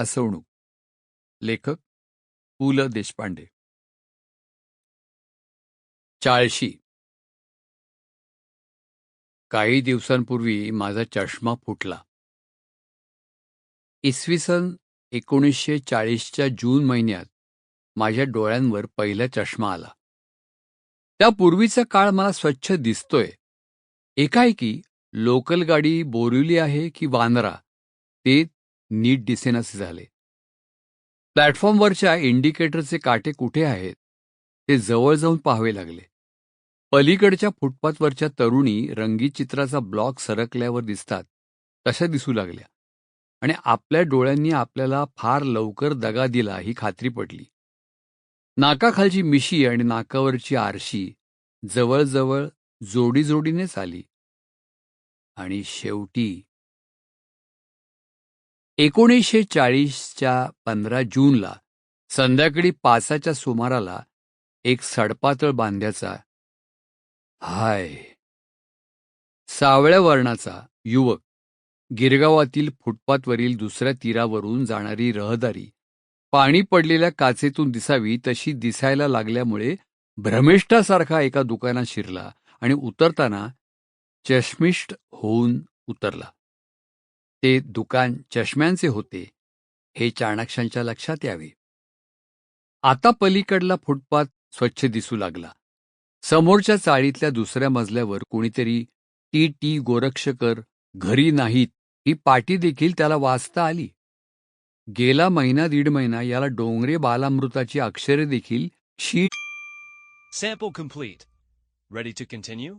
हसवणूक. लेखक पु. ल. देशपांडे. चाळशी. काही दिवसांपूर्वी माझा चष्मा फुटला. इसवी सन एकोणीसशे चाळीसच्या जून महिन्यात माझ्या डोळ्यांवर पहिला चष्मा आला. त्यापूर्वीचा काळ मला स्वच्छ दिसतोय. एकाएकी लोकल गाडी बोरिवली आहे की वांद्रा ते नीट दिसेनासे झाले. प्लॅटफॉर्मवरच्या इंडिकेटरचे काटे कुठे आहेत? ते जवळ जाऊन पाहावे लागले. पलीकडच्या फुटपाथवरच्या तरुणी रंगीत चित्राचा ब्लॉक सरकल्यावर दिसतात तशा दिसू लागल्या. आणि आपल्या डोळ्यांनी आपल्याला फार लवकर दगा दिला ही खात्री पडली नाकाखालची मिशी आणि नाकावरची आरशी जवळजवळ जोडीजोडीनेच आली. आणि शेवटी एकोणीसशे चाळीसच्या पंधरा जूनला संध्याकाळी पाचाच्या सुमाराला एक सडपातळ बांध्याचा हाय सावळ्या वर्णाचा युवक गिरगावातील फुटपाथवरील दुसऱ्या तीरावरून जाणारी रहदारी पाणी पडलेल्या काचेतून दिसावी तशी दिसायला लागल्यामुळे भ्रमिष्ठासारखा एका दुकानात शिरला आणि उतरताना चष्मिष्ट होऊन उतरला. ते दुकान चष्म्यांचे होते हे चाणाक्षांच्या लक्षात यावे. आता पलीकडला फुटपाथ स्वच्छ दिसू लागला. समोरच्या चाळीतल्या दुसऱ्या मजल्यावर कोणीतरी टी टी. गोरक्षकर घरी नाहीत ही पाटी देखील त्याला वाचता आली. गेला महिना दीड महिना याला डोंगरे बालामृताची अक्षरे देखील sheet sample complete. Ready to continue